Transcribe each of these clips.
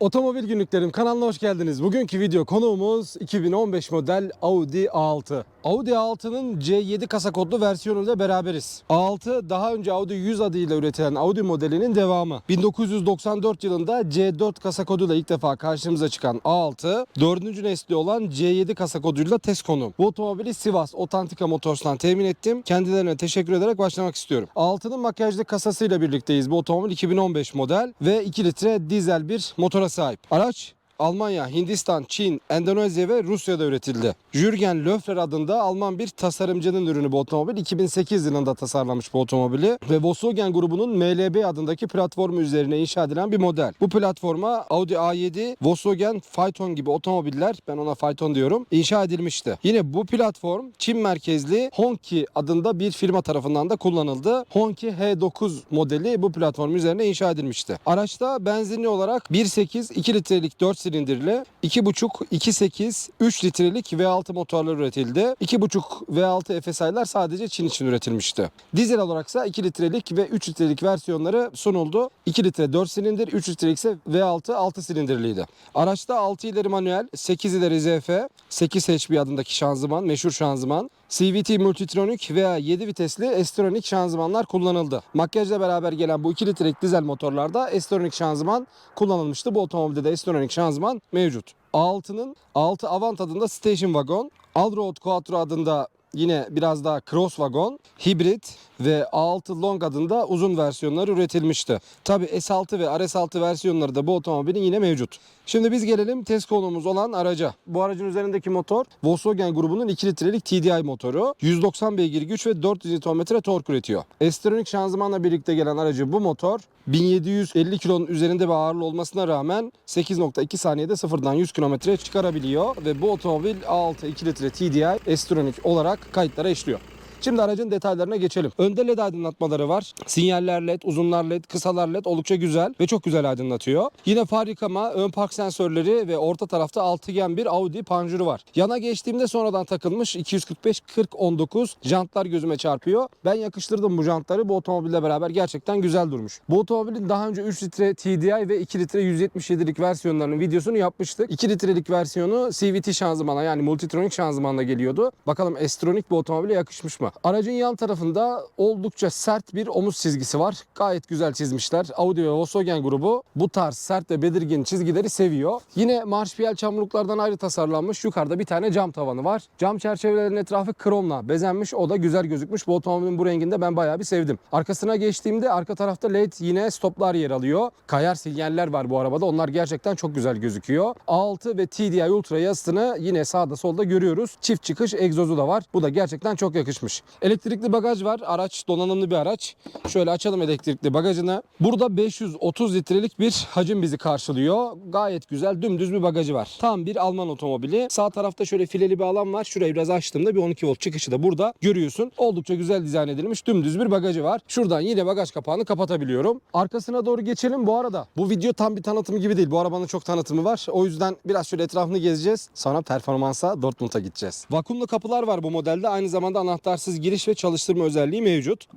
Otomobil günlüklerim kanalına hoş geldiniz. Bugünkü video konuğumuz 2015 model Audi A6. Audi A6'nın C7 kasa kodlu versiyonuyla beraberiz. A6 daha önce Audi 100 adıyla üretilen Audi modelinin devamı. 1994 yılında C4 kasa koduyla ilk defa karşımıza çıkan A6, 4. nesli olan C7 kasa koduyla test konu. Bu otomobili Sivas Otantika Motors'tan temin ettim. Kendilerine teşekkür ederek başlamak istiyorum. A6'nın makyajlı kasasıyla birlikteyiz. Bu otomobil 2015 model ve 2 litre dizel bir motora sahip. Araç Almanya, Hindistan, Çin, Endonezya ve Rusya'da üretildi. Jürgen Löffler adında Alman bir tasarımcının ürünü bu otomobil. 2008 yılında tasarlamış bu otomobili ve Volkswagen grubunun MLB adındaki platformu üzerine inşa edilen bir model. Bu platforma Audi A7, Volkswagen Phaeton gibi otomobiller, ben ona Phaeton diyorum, inşa edilmişti. Yine bu platform Çin merkezli Honki adında bir firma tarafından da kullanıldı. Honki H9 modeli bu platform üzerine inşa edilmişti. Araçta benzinli olarak 1.8 2 litrelik 4 silindirli 2.5 2.8 3 litrelik V6 motorlar üretildi. 2.5 V6 FSI'lar sadece Çin için üretilmişti. Dizel olaraksa 2 litrelik ve 3 litrelik versiyonları sunuldu. 2 litre 4 silindir, 3 litrelik ise V6 6 silindirliydi. Araçta 6 ileri manuel, 8 ileri ZF, 8 HP adındaki şanzıman, meşhur şanzıman, CVT Multitronic veya 7 vitesli S-Tronic şanzımanlar kullanıldı. Makyajla beraber gelen bu 2 litrelik dizel motorlarda S-Tronic şanzıman kullanılmıştı. Bu otomobilde de S-Tronic şanzıman mevcut. A6'nın 6 Avant adında Station Wagon, Allroad Quattro adında yine biraz daha cross wagon, hibrit ve A6 Long adında uzun versiyonları üretilmişti. Tabi S6 ve RS6 versiyonları da bu otomobilin yine mevcut. Şimdi biz gelelim test konumuz olan araca. Bu aracın üzerindeki motor Volkswagen grubunun 2 litrelik TDI motoru. 190 beygir güç ve 400 Nm tork üretiyor. S-Tronic şanzımanla birlikte gelen aracı bu motor 1750 kilonun üzerinde bir ağırlığı olmasına rağmen 8.2 saniyede sıfırdan 100 kilometre çıkarabiliyor ve bu otomobil A6 2 litre TDI S-Tronic olarak kayıtlara işliyor. Şimdi aracın detaylarına geçelim. Önde led aydınlatmaları var. Sinyaller led, uzunlar led, kısalar led oldukça güzel ve çok güzel aydınlatıyor. Yine far yıkama, ön park sensörleri ve orta tarafta altıgen bir Audi panjuru var. Yana geçtiğimde sonradan takılmış 245-40-19 jantlar gözüme çarpıyor. Ben yakıştırdım bu jantları. Bu otomobille beraber gerçekten güzel durmuş. Bu otomobilin daha önce 3 litre TDI ve 2 litre 177'lik versiyonlarının videosunu yapmıştık. 2 litrelik versiyonu CVT şanzımana yani Multitronic şanzımanla geliyordu. Bakalım S-Tronic bu otomobile yakışmış mı? Aracın yan tarafında oldukça sert bir omuz çizgisi var. Gayet güzel çizmişler. Audi ve Volkswagen grubu bu tarz sert ve belirgin çizgileri seviyor. Yine marşpiyel çamurluklardan ayrı tasarlanmış. Yukarıda bir tane cam tavanı var. Cam çerçevelerin etrafı kromla bezenmiş. O da güzel gözükmüş. Bu otomobilin bu renginde ben bayağı bir sevdim. Arkasına geçtiğimde arka tarafta led yine stoplar yer alıyor. Kayar sinyaller var bu arabada. Onlar gerçekten çok güzel gözüküyor. A6 ve TDI Ultra yazısını yine sağda solda görüyoruz. Çift çıkış egzozu da var. Bu da gerçekten çok yakışmış. Elektrikli bagaj var. Araç donanımlı bir araç. Şöyle açalım elektrikli bagajını. Burada 530 litrelik bir hacim bizi karşılıyor. Gayet güzel dümdüz bir bagajı var. Tam bir Alman otomobili. Sağ tarafta şöyle fileli bir alan var. Şurayı biraz açtığımda bir 12 volt çıkışı da burada görüyorsun. Oldukça güzel dizayn edilmiş dümdüz bir bagajı var. Şuradan yine bagaj kapağını kapatabiliyorum. Arkasına doğru geçelim. Bu arada bu video tam bir tanıtım gibi değil. Bu arabanın çok tanıtımı var. O yüzden biraz şöyle etrafını gezeceğiz. Sonra performansa Dortmund'a gideceğiz. Vakumlu kapılar var bu modelde. Aynı zamanda anahtarsız giriş ve çalıştırma özelliği mevcut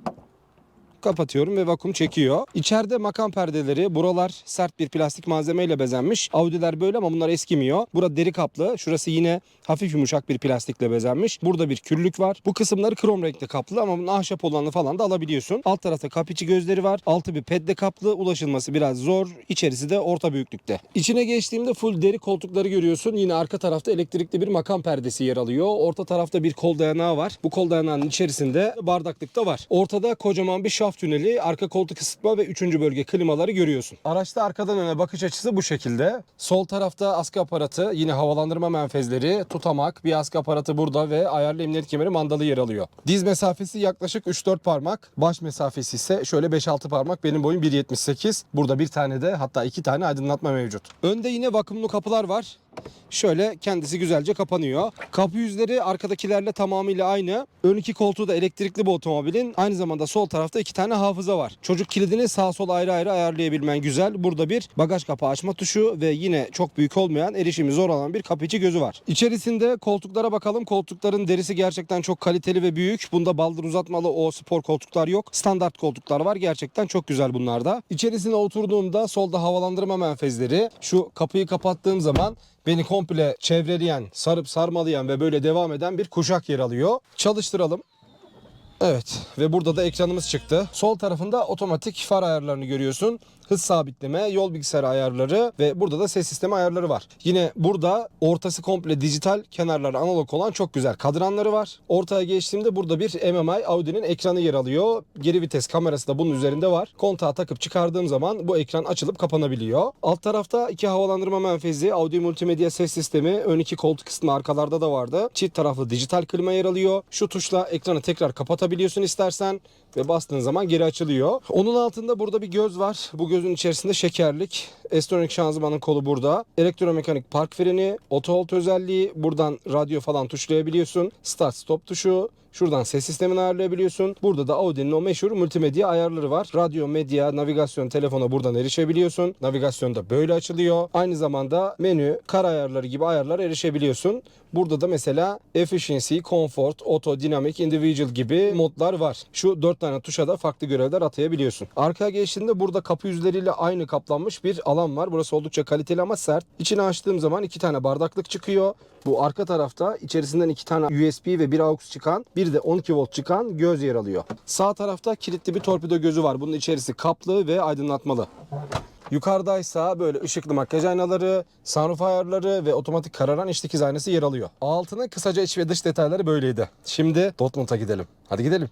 kapatıyorum ve vakum çekiyor. İçeride makam perdeleri, buralar sert bir plastik malzemeyle bezenmiş. Audi'ler böyle ama bunlar eskimiyor. Burada deri kaplı, şurası yine hafif yumuşak bir plastikle bezenmiş. Burada bir küllük var. Bu kısımları krom renkte kaplı ama bunun ahşap olanı falan da alabiliyorsun. Alt tarafta kap gözleri var. Altı bir pedle kaplı. Ulaşılması biraz zor. İçerisi de orta büyüklükte. İçine geçtiğimde full deri koltukları görüyorsun. Yine arka tarafta elektrikli bir makam perdesi yer alıyor. Orta tarafta bir kol dayanağı var. Bu kol dayanağının içerisinde bardaklık da var. Ortada kocaman bir şaft tüneli, arka koltuk ısıtma ve üçüncü bölge klimaları görüyorsun. Araçta arkadan öne bakış açısı bu şekilde. Sol tarafta askı aparatı, yine havalandırma menfezleri, tutamak, bir askı aparatı burada ve ayarlı emniyet kemeri mandalı yer alıyor. Diz mesafesi yaklaşık 3-4 parmak. Baş mesafesi ise şöyle 5-6 parmak. Benim boyum 1.78. Burada bir tane de hatta iki tane aydınlatma mevcut. Önde yine vakumlu kapılar var. Şöyle kendisi güzelce kapanıyor. Kapı yüzleri arkadakilerle tamamıyla aynı. Ön iki koltuğu da elektrikli bu otomobilin. Aynı zamanda sol tarafta iki tane hafıza var. Çocuk kilidini sağ sol ayrı ayrı ayarlayabilmen güzel. Burada bir bagaj kapağı açma tuşu ve yine çok büyük olmayan erişimi zor olan bir kapı içi gözü var. İçerisinde koltuklara bakalım. Koltukların derisi gerçekten çok kaliteli ve büyük. Bunda baldır uzatmalı o spor koltuklar yok. Standart koltuklar var. Gerçekten çok güzel bunlar da. İçerisine oturduğumda solda havalandırma menfezleri. Şu kapıyı kapattığım zaman beni komple çevreleyen, sarıp sarmalayan ve böyle devam eden bir kuşak yer alıyor. Çalıştıralım. Evet ve burada da ekranımız çıktı. Sol tarafında otomatik far ayarlarını görüyorsun. Hız sabitleme, yol bilgisayarı ayarları ve burada da ses sistemi ayarları var. Yine burada ortası komple dijital, kenarları analog olan çok güzel kadranları var. Ortaya geçtiğimde burada bir MMI Audi'nin ekranı yer alıyor. Geri vites kamerası da bunun üzerinde var. Kontağı takıp çıkardığım zaman bu ekran açılıp kapanabiliyor. Alt tarafta iki havalandırma menfezi, Audi multimedya ses sistemi, ön iki koltuk kısmı arkalarda da vardı. Çift taraflı dijital klima yer alıyor. Şu tuşla ekranı tekrar kapatabiliyorsun istersen ve bastığın zaman geri açılıyor. Onun altında burada bir göz var. Bu gözün içerisinde şekerlik. Estronik şanzımanın kolu burada. Elektromekanik park freni, auto hold özelliği. Buradan radyo falan tuşlayabiliyorsun. Start stop tuşu. Şuradan ses sistemini ayarlayabiliyorsun. Burada da Audi'nin o meşhur multimedya ayarları var. Radyo, medya, navigasyon, telefona buradan erişebiliyorsun. Navigasyon da böyle açılıyor. Aynı zamanda menü, kar ayarları gibi ayarlara erişebiliyorsun. Burada da mesela efficiency, comfort, auto, dynamic, individual gibi modlar var. Şu dört tane tuşa da farklı görevler atayabiliyorsun. Arkaya geçtiğinde burada kapı yüzleriyle aynı kaplanmış bir alan var. Burası oldukça kaliteli ama sert. İçini açtığım zaman iki tane bardaklık çıkıyor. Bu arka tarafta içerisinden iki tane USB ve bir AUX çıkan bir de 12 volt çıkan göz yer alıyor. Sağ tarafta kilitli bir torpido gözü var. Bunun içerisi kaplı ve aydınlatmalı. Yukarıdaysa böyle ışıklı makyaj aynaları, sunroof ayarları ve otomatik kararan iç dikiz aynası yer alıyor. Altının kısaca iç ve dış detayları böyleydi. Şimdi Dortmund'a gidelim. Hadi gidelim.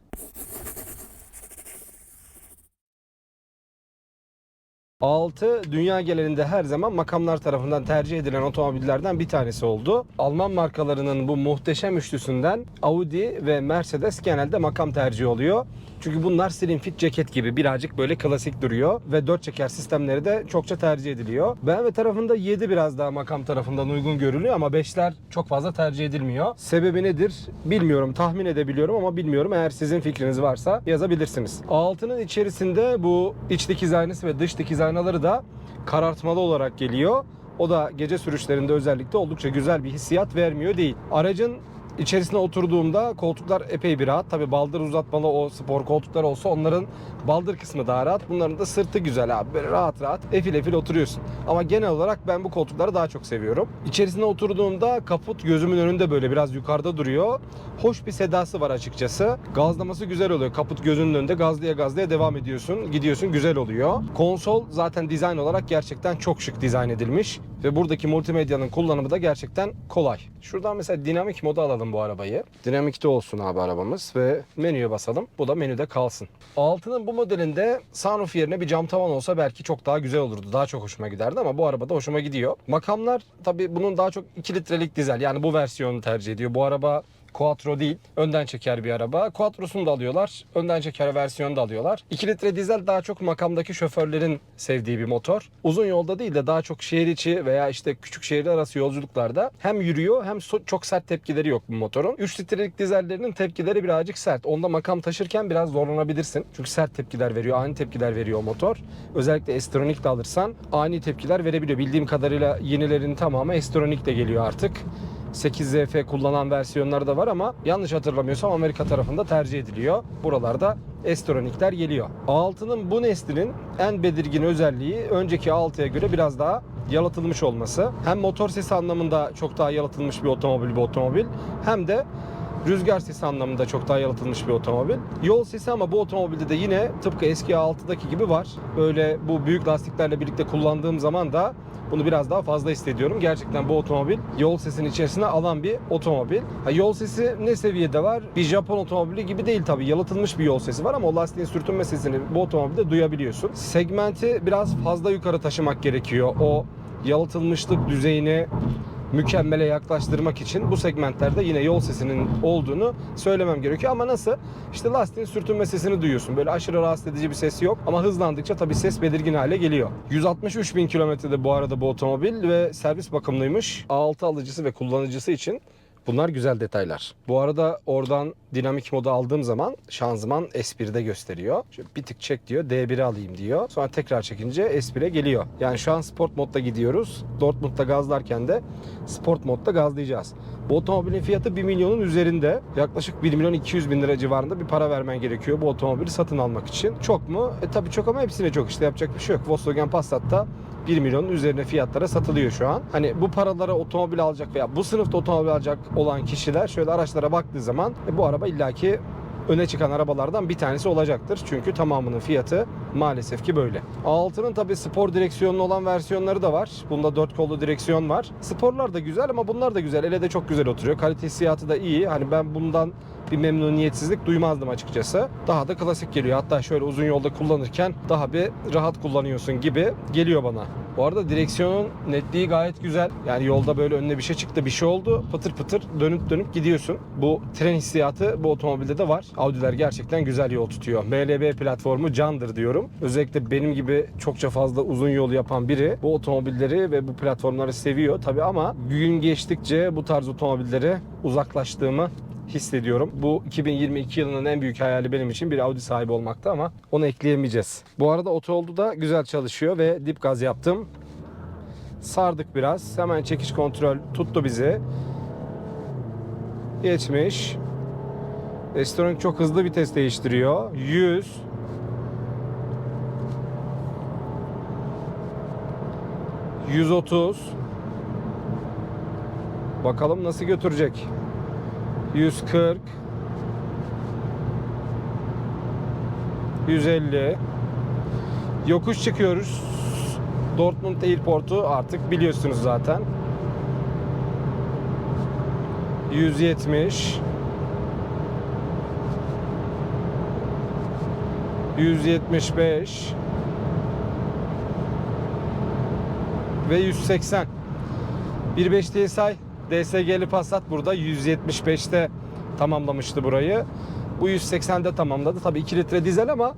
Altı dünya genelinde her zaman makamlar tarafından tercih edilen otomobillerden bir tanesi oldu. Alman markalarının bu muhteşem üçlüsünden Audi ve Mercedes genelde makam tercihi oluyor. Çünkü bunlar slim fit ceket gibi birazcık böyle klasik duruyor ve dört çeker sistemleri de çokça tercih ediliyor. BMW tarafında 7 biraz daha makam tarafından uygun görülüyor ama 5'ler çok fazla tercih edilmiyor. Sebebi nedir bilmiyorum tahmin edebiliyorum ama bilmiyorum eğer sizin fikriniz varsa yazabilirsiniz. Altının içerisinde bu iç dikiz aynası ve dış dikiz aynaları da karartmalı olarak geliyor. O da gece sürüşlerinde özellikle oldukça güzel bir hissiyat vermiyor değil. Aracın İçerisine oturduğumda koltuklar epey bir rahat. Tabi baldır uzatmalı o spor koltuklar olsa onların baldır kısmı daha rahat. Bunların da sırtı güzel abi. Böyle rahat rahat efil efil oturuyorsun. Ama genel olarak ben bu koltukları daha çok seviyorum. İçerisine oturduğumda kaput gözümün önünde böyle biraz yukarıda duruyor. Hoş bir sedası var açıkçası. Gazlaması güzel oluyor. Kaput gözünün önünde gazlaya gazlaya devam ediyorsun. Gidiyorsun güzel oluyor. Konsol zaten dizayn olarak gerçekten çok şık dizayn edilmiş. Ve buradaki multimedyanın kullanımı da gerçekten kolay. Şuradan mesela dinamik modu alalım bu arabayı. Dinamikte olsun abi arabamız ve menüye basalım. Bu da menüde kalsın. Altının bu modelinde sunroof yerine bir cam tavan olsa belki çok daha güzel olurdu. Daha çok hoşuma giderdi ama bu arabada hoşuma gidiyor. Makamlar tabii bunun daha çok 2 litrelik dizel. Yani bu versiyonu tercih ediyor. Bu araba Quattro değil, önden çeker bir araba. Quattro'sunu da alıyorlar, önden çeker versiyonu da alıyorlar. 2 litre dizel daha çok makamdaki şoförlerin sevdiği bir motor. Uzun yolda değil de daha çok şehir içi veya işte küçük şehirler arası yolculuklarda hem yürüyor hem so- çok sert tepkileri yok bu motorun. 3 litrelik dizellerinin tepkileri birazcık sert. Onda makam taşırken biraz zorlanabilirsin. Çünkü sert tepkiler veriyor, ani tepkiler veriyor motor. Özellikle S-Tronic de alırsan ani tepkiler verebiliyor. Bildiğim kadarıyla yenilerin tamamı S-Tronic de geliyor artık. 8ZF kullanan versiyonları da var ama yanlış hatırlamıyorsam Amerika tarafında tercih ediliyor. Buralarda S-Tronic'ler geliyor. A6'nın bu neslinin en belirgin özelliği önceki A6'ya göre biraz daha yalıtılmış olması. Hem motor sesi anlamında çok daha yalıtılmış bir otomobil bir otomobil hem de Rüzgar sesi anlamında çok daha yalıtılmış bir otomobil. Yol sesi ama bu otomobilde de yine tıpkı eski A6'daki gibi var. Böyle bu büyük lastiklerle birlikte kullandığım zaman da bunu biraz daha fazla hissediyorum. Gerçekten bu otomobil yol sesini içerisine alan bir otomobil. Ha, yol sesi ne seviyede var? Bir Japon otomobili gibi değil tabii. Yalıtılmış bir yol sesi var ama o lastiğin sürtünme sesini bu otomobilde duyabiliyorsun. Segmenti biraz fazla yukarı taşımak gerekiyor. O yalıtılmışlık düzeyini mükemmele yaklaştırmak için bu segmentlerde yine yol sesinin olduğunu söylemem gerekiyor. Ama nasıl? İşte lastiğin sürtünme sesini duyuyorsun. Böyle aşırı rahatsız edici bir ses yok. Ama hızlandıkça tabii ses belirgin hale geliyor. 163 bin kilometrede bu arada bu otomobil ve servis bakımlıymış. A6 alıcısı ve kullanıcısı için Bunlar güzel detaylar. Bu arada oradan dinamik modu aldığım zaman şanzıman S1'de gösteriyor. Şöyle bir tık çek diyor. D1'e alayım diyor. Sonra tekrar çekince S1'e geliyor. Yani şu an sport modda gidiyoruz. Dortmund'da gazlarken de sport modda gazlayacağız. Bu otomobilin fiyatı 1 milyonun üzerinde. Yaklaşık 1 milyon 200 bin lira civarında bir para vermen gerekiyor bu otomobili satın almak için. Çok mu? E tabii çok ama hepsine çok işte yapacak bir şey yok. Volkswagen Passat'ta 1 milyonun üzerine fiyatlara satılıyor şu an. Hani bu paralara otomobil alacak veya bu sınıfta otomobil alacak olan kişiler şöyle araçlara baktığı zaman e, bu araba illaki öne çıkan arabalardan bir tanesi olacaktır. Çünkü tamamının fiyatı maalesef ki böyle. A6'nın tabi spor direksiyonlu olan versiyonları da var. Bunda 4 kollu direksiyon var. Sporlar da güzel ama bunlar da güzel. Ele de çok güzel oturuyor. Kalite hissiyatı da iyi. Hani ben bundan bir memnuniyetsizlik duymazdım açıkçası. Daha da klasik geliyor. Hatta şöyle uzun yolda kullanırken daha bir rahat kullanıyorsun gibi geliyor bana. Bu arada direksiyonun netliği gayet güzel. Yani yolda böyle önüne bir şey çıktı, bir şey oldu. Pıtır pıtır dönüp dönüp gidiyorsun. Bu tren hissiyatı bu otomobilde de var. Audi'ler gerçekten güzel yol tutuyor. MLB platformu candır diyorum. Özellikle benim gibi çokça fazla uzun yol yapan biri bu otomobilleri ve bu platformları seviyor tabii ama gün geçtikçe bu tarz otomobilleri uzaklaştığımı hissediyorum. Bu 2022 yılının en büyük hayali benim için bir Audi sahibi olmakta ama onu ekleyemeyeceğiz. Bu arada otooldu da güzel çalışıyor ve dip gaz yaptım. Sardık biraz. Hemen çekiş kontrol tuttu bizi. Geçmiş. Restoran çok hızlı vites değiştiriyor. 100 130 Bakalım nasıl götürecek. 140 150 Yokuş çıkıyoruz. Dortmund Airport'u artık biliyorsunuz zaten. 170 175 ve 180 1.5 TSI DSG'li Passat burada 175'te tamamlamıştı burayı. Bu 180'de tamamladı. Tabii 2 litre dizel ama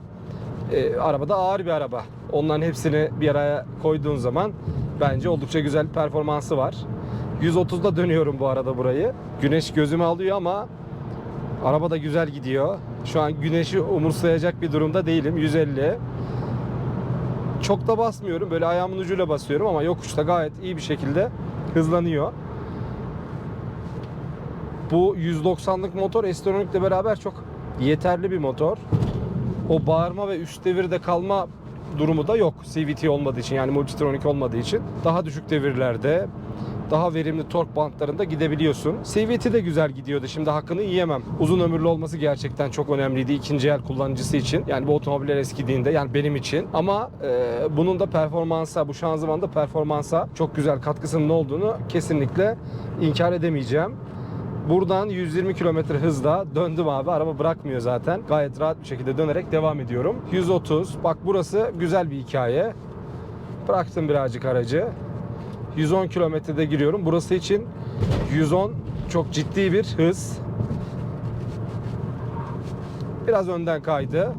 e, arabada ağır bir araba. Onların hepsini bir araya koyduğun zaman bence oldukça güzel performansı var. 130'da dönüyorum bu arada burayı. Güneş gözümü alıyor ama araba da güzel gidiyor. Şu an güneşi umursayacak bir durumda değilim. 150. Çok da basmıyorum. Böyle ayağımın ucuyla basıyorum ama yokuşta gayet iyi bir şekilde hızlanıyor. Bu 190'lık motor S-Tronic'le beraber çok yeterli bir motor. O bağırma ve üst devirde kalma durumu da yok. CVT olmadığı için yani Multitronic olmadığı için daha düşük devirlerde daha verimli tork bantlarında gidebiliyorsun. CVT de güzel gidiyordu. Şimdi hakkını yiyemem. Uzun ömürlü olması gerçekten çok önemliydi ikinci el kullanıcısı için. Yani bu otomobiller eskidiğinde yani benim için. Ama e, bunun da performansa, bu şanzımanda performansa çok güzel katkısının olduğunu kesinlikle inkar edemeyeceğim. Buradan 120 km hızla döndüm abi. Araba bırakmıyor zaten. Gayet rahat bir şekilde dönerek devam ediyorum. 130. Bak burası güzel bir hikaye. Bıraktım birazcık aracı. 110 kilometrede giriyorum. Burası için 110 çok ciddi bir hız. Biraz önden kaydı.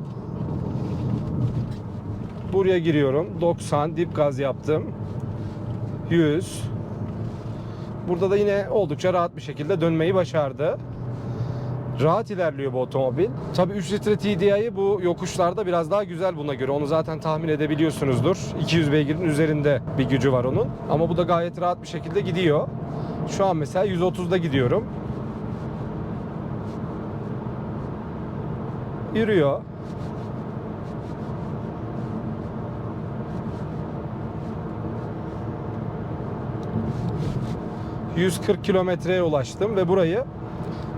Buraya giriyorum. 90 dip gaz yaptım. 100 Burada da yine oldukça rahat bir şekilde dönmeyi başardı. Rahat ilerliyor bu otomobil. Tabii 3 litre TDI'yi bu yokuşlarda biraz daha güzel buna göre. Onu zaten tahmin edebiliyorsunuzdur. 200 beygirin üzerinde bir gücü var onun. Ama bu da gayet rahat bir şekilde gidiyor. Şu an mesela 130'da gidiyorum. Yürüyor. ...140 kilometreye ulaştım ve burayı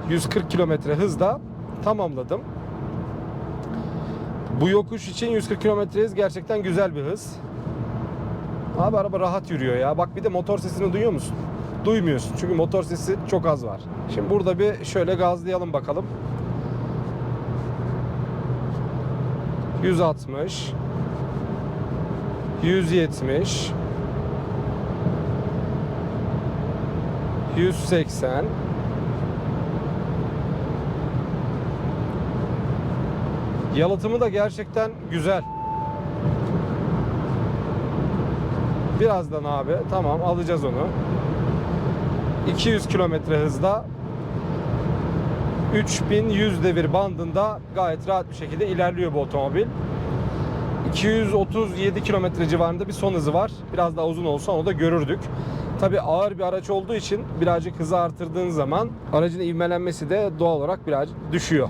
140 kilometre hızda tamamladım. Bu yokuş için 140 kilometre hız gerçekten güzel bir hız. Abi araba rahat yürüyor ya. Bak bir de motor sesini duyuyor musun? Duymuyorsun çünkü motor sesi çok az var. Şimdi burada bir şöyle gazlayalım bakalım. 160 170 180 Yalıtımı da gerçekten güzel. Birazdan abi tamam alacağız onu. 200 kilometre hızda 3100 devir bandında gayet rahat bir şekilde ilerliyor bu otomobil. 237 kilometre civarında bir son hızı var. Biraz daha uzun olsa onu da görürdük. Tabi ağır bir araç olduğu için birazcık hızı artırdığın zaman aracın ivmelenmesi de doğal olarak birazcık düşüyor.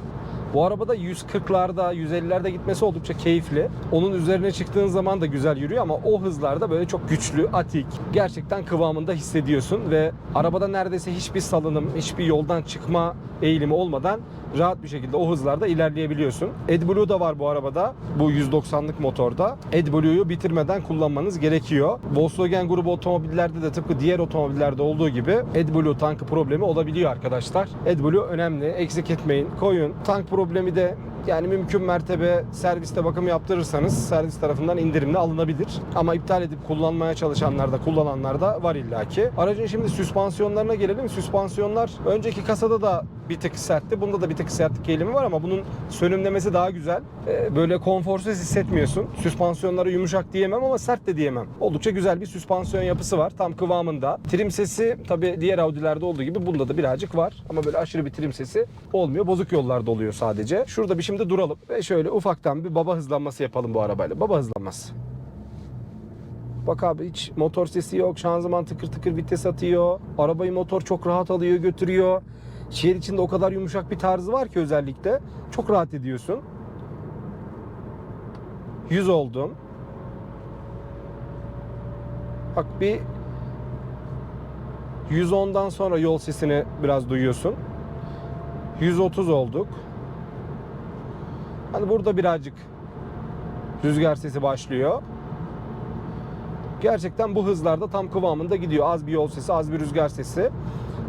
Bu arabada 140'larda, 150'lerde gitmesi oldukça keyifli. Onun üzerine çıktığın zaman da güzel yürüyor ama o hızlarda böyle çok güçlü, atik, gerçekten kıvamında hissediyorsun ve arabada neredeyse hiçbir salınım, hiçbir yoldan çıkma eğilimi olmadan rahat bir şekilde o hızlarda ilerleyebiliyorsun. AdBlue da var bu arabada. Bu 190'lık motorda. AdBlue'yu bitirmeden kullanmanız gerekiyor. Volkswagen grubu otomobillerde de tıpkı diğer otomobillerde olduğu gibi AdBlue tankı problemi olabiliyor arkadaşlar. AdBlue önemli. Eksik etmeyin. Koyun. Tank problemi de yani mümkün mertebe serviste bakım yaptırırsanız servis tarafından indirimli alınabilir. Ama iptal edip kullanmaya çalışanlar da kullananlar da var illaki. Aracın şimdi süspansiyonlarına gelelim. Süspansiyonlar önceki kasada da bir tık sertti. Bunda da bir tık sertlik eğilimi var ama bunun sönümlemesi daha güzel. Ee, böyle konforsuz hissetmiyorsun. Süspansiyonları yumuşak diyemem ama sert de diyemem. Oldukça güzel bir süspansiyon yapısı var. Tam kıvamında. Trim sesi tabi diğer Audi'lerde olduğu gibi bunda da birazcık var. Ama böyle aşırı bir trim sesi olmuyor. Bozuk yollarda oluyor sadece. Şurada bir şimdi duralım ve şöyle ufaktan bir baba hızlanması yapalım bu arabayla. Baba hızlanması. Bak abi hiç motor sesi yok. Şanzıman tıkır tıkır vites atıyor. Arabayı motor çok rahat alıyor götürüyor. Şehir içinde o kadar yumuşak bir tarzı var ki özellikle. Çok rahat ediyorsun. 100 oldum. Bak bir 110'dan sonra yol sesini biraz duyuyorsun. 130 olduk. Hani burada birazcık rüzgar sesi başlıyor. Gerçekten bu hızlarda tam kıvamında gidiyor. Az bir yol sesi, az bir rüzgar sesi.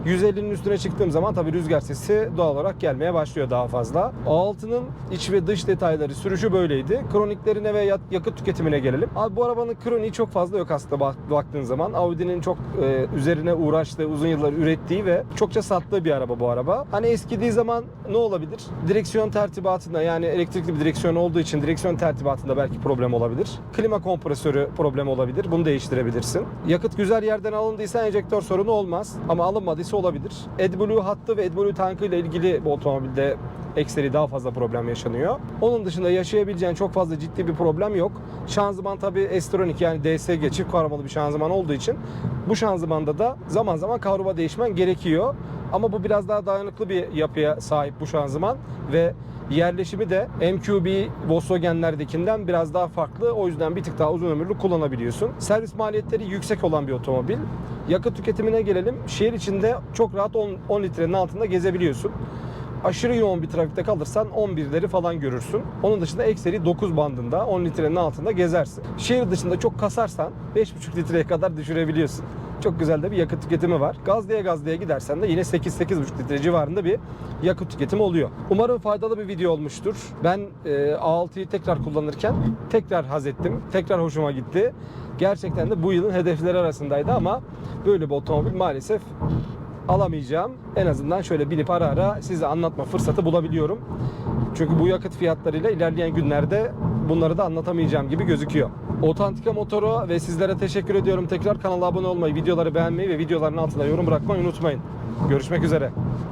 150'nin üstüne çıktığım zaman tabii rüzgar sesi doğal olarak gelmeye başlıyor daha fazla. A6'nın iç ve dış detayları sürüşü böyleydi. Kroniklerine ve ya- yakıt tüketimine gelelim. Abi bu arabanın kroniği çok fazla yok aslında bak- baktığın zaman. Audi'nin çok e, üzerine uğraştığı, uzun yıllar ürettiği ve çokça sattığı bir araba bu araba. Hani eskidiği zaman ne olabilir? Direksiyon tertibatında yani elektrikli bir direksiyon olduğu için direksiyon tertibatında belki problem olabilir. Klima kompresörü problem olabilir. Bunu değiştirebilirsin. Yakıt güzel yerden alındıysa enjektör sorunu olmaz. Ama alınmadıysa olabilir. AdBlue hattı ve AdBlue tankı ile ilgili bu otomobilde ekseri daha fazla problem yaşanıyor. Onun dışında yaşayabileceğin çok fazla ciddi bir problem yok. Şanzıman tabi S-Tronic yani DSG çift kavramalı bir şanzıman olduğu için bu şanzımanda da zaman zaman kavrama değişmen gerekiyor. Ama bu biraz daha dayanıklı bir yapıya sahip bu şanzıman ve yerleşimi de MQB Volkswagen'lerdekinden biraz daha farklı. O yüzden bir tık daha uzun ömürlü kullanabiliyorsun. Servis maliyetleri yüksek olan bir otomobil. Yakıt tüketimine gelelim. Şehir içinde çok rahat 10, 10 litrenin altında gezebiliyorsun. Aşırı yoğun bir trafikte kalırsan 11'leri falan görürsün. Onun dışında ekseri 9 bandında 10 litrenin altında gezersin. Şehir dışında çok kasarsan 5,5 litreye kadar düşürebiliyorsun. Çok güzel de bir yakıt tüketimi var. Gazlıya gazlıya gidersen de yine 8-8,5 litre civarında bir yakıt tüketimi oluyor. Umarım faydalı bir video olmuştur. Ben e, A6'yı tekrar kullanırken tekrar haz ettim. Tekrar hoşuma gitti. Gerçekten de bu yılın hedefleri arasındaydı ama böyle bir otomobil maalesef alamayacağım. En azından şöyle binip ara ara size anlatma fırsatı bulabiliyorum. Çünkü bu yakıt fiyatlarıyla ilerleyen günlerde bunları da anlatamayacağım gibi gözüküyor. Otantika Motor'a ve sizlere teşekkür ediyorum. Tekrar kanala abone olmayı, videoları beğenmeyi ve videoların altına yorum bırakmayı unutmayın. Görüşmek üzere.